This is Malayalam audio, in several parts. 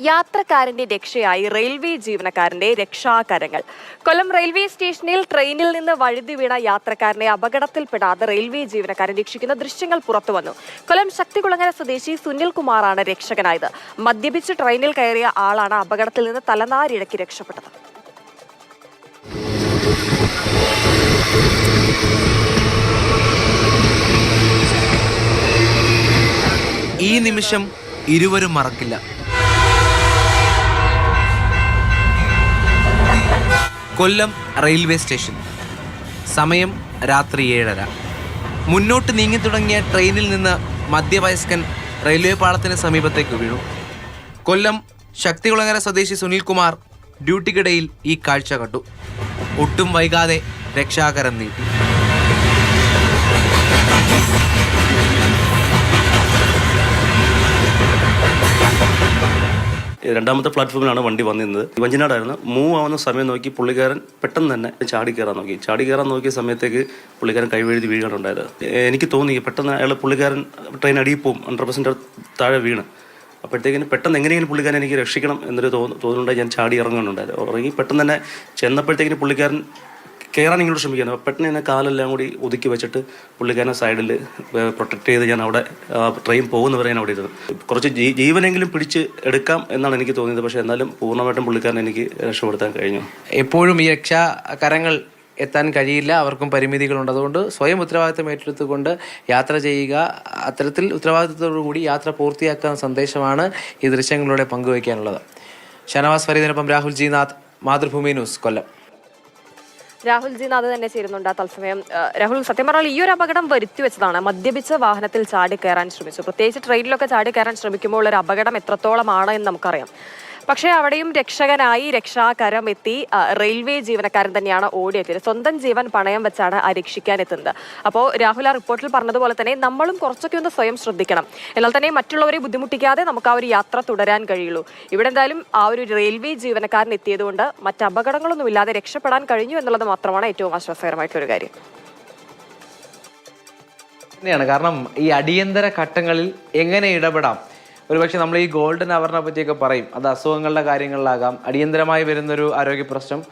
യാത്രക്കാരന്റെ രക്ഷയായി റെയിൽവേ ജീവനക്കാരന്റെ രക്ഷാകരങ്ങൾ. കൊല്ലം റെയിൽവേ സ്റ്റേഷനിൽ ട്രെയിനിൽ നിന്ന് വഴുതി വീണ യാത്രക്കാരനെ അപകടത്തിൽപ്പെടാതെ റെയിൽവേ ജീവനക്കാരൻ രക്ഷിക്കുന്ന ദൃശ്യങ്ങൾ പുറത്തുവന്നു കൊല്ലം ശക്തികുളങ്ങര സ്വദേശി സുനിൽ കുമാറാണ് രക്ഷകനായത്. മദ്യപിച്ച് ട്രെയിനിൽ കയറിയ ആളാണ് അപകടത്തിൽ നിന്ന് തലനാരിഴക്കി രക്ഷപ്പെട്ടത്. ഈ നിമിഷം ഇരുവരും മറക്കില്ല. Kollam railway station. സമയം രാത്രി ഏഴര. മുന്നോട്ട് നീങ്ങി തുടങ്ങിയ ട്രെയിനിൽ നിന്ന് മധ്യവയസ്കൻ റെയിൽവേ പാളത്തിന് സമീപത്തേക്ക് വീണു. കൊല്ലം ശക്തികുളങ്ങര സ്വദേശി സുനിൽകുമാർ ഡ്യൂട്ടിക്കിടയിൽ ഈ കാഴ്ച കണ്ടു. ഒട്ടും വൈകാതെ രക്ഷാകരം നീട്ടി. രണ്ടാമത്തെ പ്ലാറ്റ്ഫോമിലാണ് വണ്ടി വന്നിരുന്നത്. വഞ്ചനാടായിരുന്നു. മൂവ് ആവുന്ന സമയം നോക്കി പുള്ളിക്കാരൻ പെട്ടെന്ന് തന്നെ ചാടി കയറാൻ നോക്കി. ചാടി കയറാൻ നോക്കിയ സമയത്തേക്ക് പുള്ളിക്കാരൻ കൈവഴുതി വീഴാണ് എനിക്ക് തോന്നി പെട്ടെന്ന് അയാൾ പുള്ളിക്കാരൻ ട്രെയിൻ അടിയിൽ പോകും. ഹൺഡ്രഡ് പെർസെന്റ് താഴെ വീണ്. അപ്പോഴത്തേക്കിന് പെട്ടെന്ന് എങ്ങനെയെങ്കിലും പുള്ളിക്കാരൻ എനിക്ക് രക്ഷിക്കണം എന്നൊരു തോന്നു തോന്നുന്നുണ്ടായി ഞാൻ ചാടി ഇറങ്ങുന്നുണ്ടായിരുന്നു ഇറങ്ങി പെട്ടെന്ന് തന്നെ ചെന്നപ്പോഴത്തേക്കിന് പുള്ളിക്കാരൻ കയറാൻ ഇങ്ങോട്ട് അപ്പോൾ പെട്ടെന്ന് എന്നെ കാലെല്ലാം കൂടി ഒതുക്കി വെച്ചിട്ട് പുള്ളിക്കാരനെ സൈഡിൽ പ്രൊട്ടക്ട് ചെയ്ത് ഞാൻ അവിടെ ട്രെയിൻ പോകുന്നവരെ ഞാൻ അവിടെ ഇരുന്നു കുറച്ച് ജീവനെങ്കിലും പിടിച്ച് എടുക്കാം എന്നാണ് എനിക്ക് തോന്നിയത്. പക്ഷേ എന്നാലും പൂർണമായിട്ടും പുള്ളിക്കാരനെ എനിക്ക് രക്ഷപ്പെടുത്താൻ കഴിഞ്ഞു. എപ്പോഴും ഈ രക്ഷാകരങ്ങൾ എത്താൻ കഴിയില്ല. അവർക്കും പരിമിതികളുണ്ട്. അതുകൊണ്ട് സ്വയം ഉത്തരവാദിത്തം ഏറ്റെടുത്തുകൊണ്ട് യാത്ര ചെയ്യുക. അത്തരത്തിൽ ഉത്തരവാദിത്തത്തോടുകൂടി യാത്ര പൂർത്തിയാക്കുന്ന സന്ദേശമാണ് ഈ ദൃശ്യങ്ങളിലൂടെ പങ്കുവയ്ക്കാനുള്ളത്. Shanavas ഫരീദിനൊപ്പം Rahul G Nath Mathrubhumi news Kollam. Rahul G Nath തന്നെ ചേരുന്നുണ്ട് തത്സമയം. രാഹുൽ സത്യം പറഞ്ഞാൽ ഈ ഒരു അപകടം വരുത്തി വെച്ചതാണ്. മദ്യപിച്ച വാഹനത്തിൽ ചാടി കയറാൻ ശ്രമിച്ചു. പ്രത്യേകിച്ച് ട്രെയിനിലൊക്കെ ചാടി കയറാൻ ശ്രമിക്കുമ്പോൾ ഒരു അപകടം എത്രത്തോളമാണ് എന്ന് നമുക്കറിയാം. പക്ഷേ അവിടെയും രക്ഷകനായി രക്ഷാകരം എത്തി റെയിൽവേ ജീവനക്കാരൻ തന്നെയാണ് ഓടിയെത്തിയത്. സ്വന്തം ജീവൻ പണയം വെച്ചാണ് ആ രക്ഷിക്കാൻ എത്തുന്നത്. അപ്പോൾ രാഹുൽ ആ റിപ്പോർട്ടിൽ പറഞ്ഞതുപോലെ തന്നെ നമ്മളും കുറച്ചൊക്കെ ഒന്ന് സ്വയം ശ്രദ്ധിക്കണം. എന്നാൽ തന്നെ മറ്റുള്ളവരെ ബുദ്ധിമുട്ടിക്കാതെ നമുക്ക് ആ ഒരു യാത്ര തുടരാൻ കഴിയുള്ളൂ. ഇവിടെ എന്തായാലും ആ ഒരു റെയിൽവേ ജീവനക്കാരൻ എത്തിയതുകൊണ്ട് മറ്റ് അപകടങ്ങളൊന്നും ഇല്ലാതെ രക്ഷപ്പെടാൻ കഴിഞ്ഞു എന്നുള്ളത് മാത്രമാണ് ഏറ്റവും ആശ്വാസകരമായിട്ടുള്ള ഒരു കാര്യം. തന്നെയാണ്. കാരണം ഈ അടിയന്തര ഘട്ടങ്ങളിൽ എങ്ങനെ ഇടപെടാം? ഒരുപക്ഷെ നമ്മൾ ഈ ഗോൾഡൻ അവറിനെ പറ്റിയൊക്കെ പറയും. അത് അസുഖങ്ങളുടെ കാര്യങ്ങളിലാകാം. അടിയന്തരമായി വരുന്നൊരു ആരോഗ്യ പ്രശ്നം.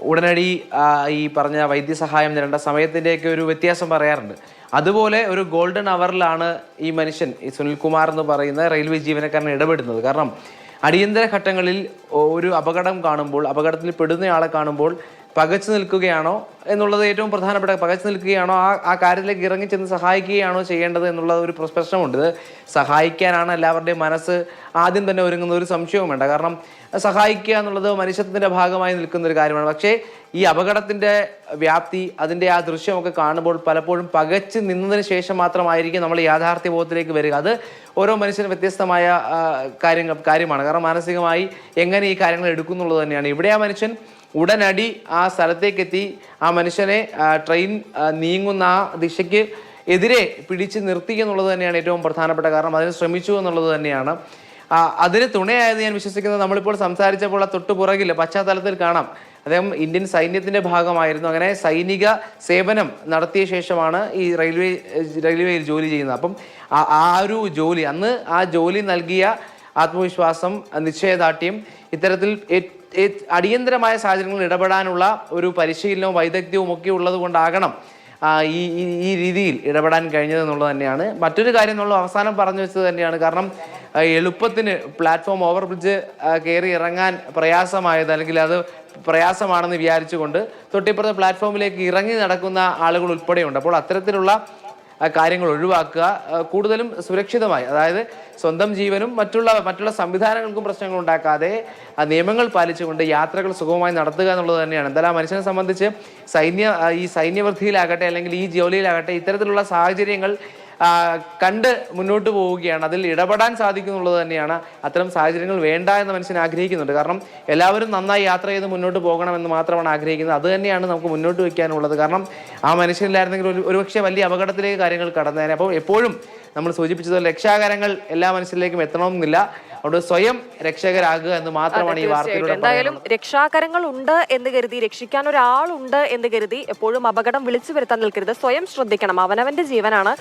ഉടനടി ഈ പറഞ്ഞ വൈദ്യസഹായം നേടേണ്ട സമയത്തിന്റെയൊക്കെ ഒരു വ്യത്യാസം പറയാറുണ്ട്. അതുപോലെ ഒരു ഗോൾഡൻ അവറിലാണ് ഈ മനുഷ്യൻ ഈ സുനിൽകുമാർ എന്ന് പറയുന്ന റെയിൽവേ ജീവനക്കാരൻ ഇടപെടുന്നത്. കാരണം അടിയന്തര ഘട്ടങ്ങളിൽ ഒരു അപകടം കാണുമ്പോൾ അപകടത്തിൽ പെടുന്നയാളെ കാണുമ്പോൾ പകച്ചു നിൽക്കുകയാണോ എന്നുള്ളത് ഏറ്റവും പ്രധാനപ്പെട്ട പകച്ചു നിൽക്കുകയാണോ? ആ ആ കാര്യത്തിലേക്ക് ഇറങ്ങി ചെന്ന് സഹായിക്കുകയാണോ ചെയ്യേണ്ടത് എന്നുള്ള ഒരു പ്ര- പ്രശ്നമുണ്ട്. ഇത് സഹായിക്കാനാണ് എല്ലാവരുടെയും മനസ്സ് ആദ്യം തന്നെ ഒരുങ്ങുന്ന ഒരു സംശയവും വേണ്ട. കാരണം സഹായിക്കുക എന്നുള്ളത് മനുഷ്യത്വത്തിന്റെ ഭാഗമായി നിൽക്കുന്ന ഒരു കാര്യമാണ്. പക്ഷേ ഈ അപകടത്തിന്റെ വ്യാപ്തി അതിന്റെ ആ ദൃശ്യമൊക്കെ കാണുമ്പോൾ പലപ്പോഴും പകച്ച് നിന്നതിന് ശേഷം മാത്രമായിരിക്കും നമ്മൾ യാഥാർത്ഥ്യ ബോധത്തിലേക്ക് വരിക. അത് ഓരോ മനുഷ്യനും വ്യത്യസ്തമായ കാര്യങ്ങൾ കാര്യമാണ്. കാരണം മാനസികമായി എങ്ങനെ ഈ കാര്യങ്ങൾ എടുക്കുന്നുള്ളത് തന്നെയാണ്. ഇവിടെ ആ മനുഷ്യൻ ഉടനടി ആ സ്ഥലത്തേക്ക് എത്തി ആ മനുഷ്യനെ ട്രെയിൻ നീങ്ങുന്ന ആ ദിശയ്ക്ക് എതിരെ പിടിച്ച് നിർത്തി എന്നുള്ളത് തന്നെയാണ് ഏറ്റവും പ്രധാനപ്പെട്ട കാരണം. അതിന് ശ്രമിച്ചു എന്നുള്ളത് തന്നെയാണ്. അതിന് തുണയായത് ഞാൻ വിശ്വസിക്കുന്നത് നമ്മളിപ്പോൾ സംസാരിച്ചപ്പോൾ ആ തൊട്ടു പുറകിൽ പശ്ചാത്തലത്തിൽ കാണാം. അദ്ദേഹം ഇന്ത്യൻ സൈന്യത്തിന്റെ ഭാഗമായിരുന്നു. അങ്ങനെ സൈനിക സേവനം നടത്തിയ ശേഷമാണ് ഈ റെയിൽവേ റെയിൽവേയിൽ ജോലി ചെയ്യുന്നത്. അപ്പം ആ- ഒരു ജോലി അന്ന് ആ ജോലി നൽകിയ ആത്മവിശ്വാസം നിശ്ചയദാർഢ്യം ഇത്തരത്തിൽ അടിയന്തരമായ സാഹചര്യങ്ങളിൽ ഇടപെടാനുള്ള ഒരു പരിശീലനവും വൈദഗ്ധ്യവും ഒക്കെ ഉള്ളത് കൊണ്ടാകണം ഈ ഈ- രീതിയിൽ ഇടപെടാൻ കഴിഞ്ഞത് എന്നുള്ളത് തന്നെയാണ്. മറ്റൊരു കാര്യം നമ്മൾ അവസാനം പറഞ്ഞു വെച്ചത് തന്നെയാണ്. കാരണം എളുപ്പത്തിന് പ്ലാറ്റ്ഫോം ഓവർ ബ്രിഡ്ജ് കയറി ഇറങ്ങാൻ പ്രയാസമായത് അല്ലെങ്കിൽ അത് പ്രയാസമാണെന്ന് വിചാരിച്ചുകൊണ്ട് തൊട്ടിപ്പുറത്തെ പ്ലാറ്റ്ഫോമിലേക്ക് ഇറങ്ങി നടക്കുന്ന ആളുകൾ ഉൾപ്പെടെയുണ്ട്. അപ്പോൾ അത്തരത്തിലുള്ള കാര്യങ്ങൾ ഒഴിവാക്കുക കൂടുതലും സുരക്ഷിതമായി. അതായത് സ്വന്തം ജീവനും മറ്റുള്ള മറ്റുള്ള സംവിധാനങ്ങൾക്കും പ്രശ്നങ്ങൾ ഉണ്ടാക്കാതെ ആ നിയമങ്ങൾ പാലിച്ചുകൊണ്ട് യാത്രകൾ സുഗമമായി നടത്തുക എന്നുള്ളത് തന്നെയാണ്. എന്തായാലും മനുഷ്യനെ സംബന്ധിച്ച് സൈന്യ ഈ സൈന്യവൃത്തിയിലാകട്ടെ അല്ലെങ്കിൽ ഈ ജോലിയിലാകട്ടെ ഇത്തരത്തിലുള്ള സാഹചര്യങ്ങൾ കണ്ട് മുന്നോട്ട് പോവുകയാണ്. അതിൽ ഇടപെടാൻ സാധിക്കുന്നുള്ളത് തന്നെയാണ്. അത്തരം സാഹചര്യങ്ങൾ വേണ്ട എന്ന് മനുഷ്യൻ ആഗ്രഹിക്കുന്നുണ്ട്. കാരണം എല്ലാവരും നന്നായി യാത്ര ചെയ്ത് മുന്നോട്ട് പോകണമെന്ന് മാത്രമാണ് ആഗ്രഹിക്കുന്നത്. അത് തന്നെയാണ് നമുക്ക് മുന്നോട്ട് വയ്ക്കാനുള്ളത് കാരണം ആ മനുഷ്യനിലായിരുന്നെങ്കിൽ ഒരു ഒരുപക്ഷെ വലിയ അപകടത്തിലേക്ക് കാര്യങ്ങൾ കടന്നേനെ. അപ്പോൾ എപ്പോഴും നമ്മൾ സൂചിപ്പിച്ചത് രക്ഷാകരങ്ങൾ എല്ലാ മനുഷ്യരിലേക്കും എത്തണമെന്നില്ല. അവിടെ സ്വയം രക്ഷകരാകുക എന്ന് മാത്രമാണ് ഈ വാർത്ത വാർത്തയിലൂടെ എന്തായാലും രക്ഷാകരങ്ങൾ ഉണ്ട് എന്ന് കരുതി രക്ഷിക്കാൻ ഒരാളുണ്ട് എന്ന് കരുതി എപ്പോഴും അപകടം വിളിച്ചു വരുത്താൻ നിൽക്കരുത്. സ്വയം ശ്രദ്ധിക്കണം. അവനവന്റെ ജീവനാണ്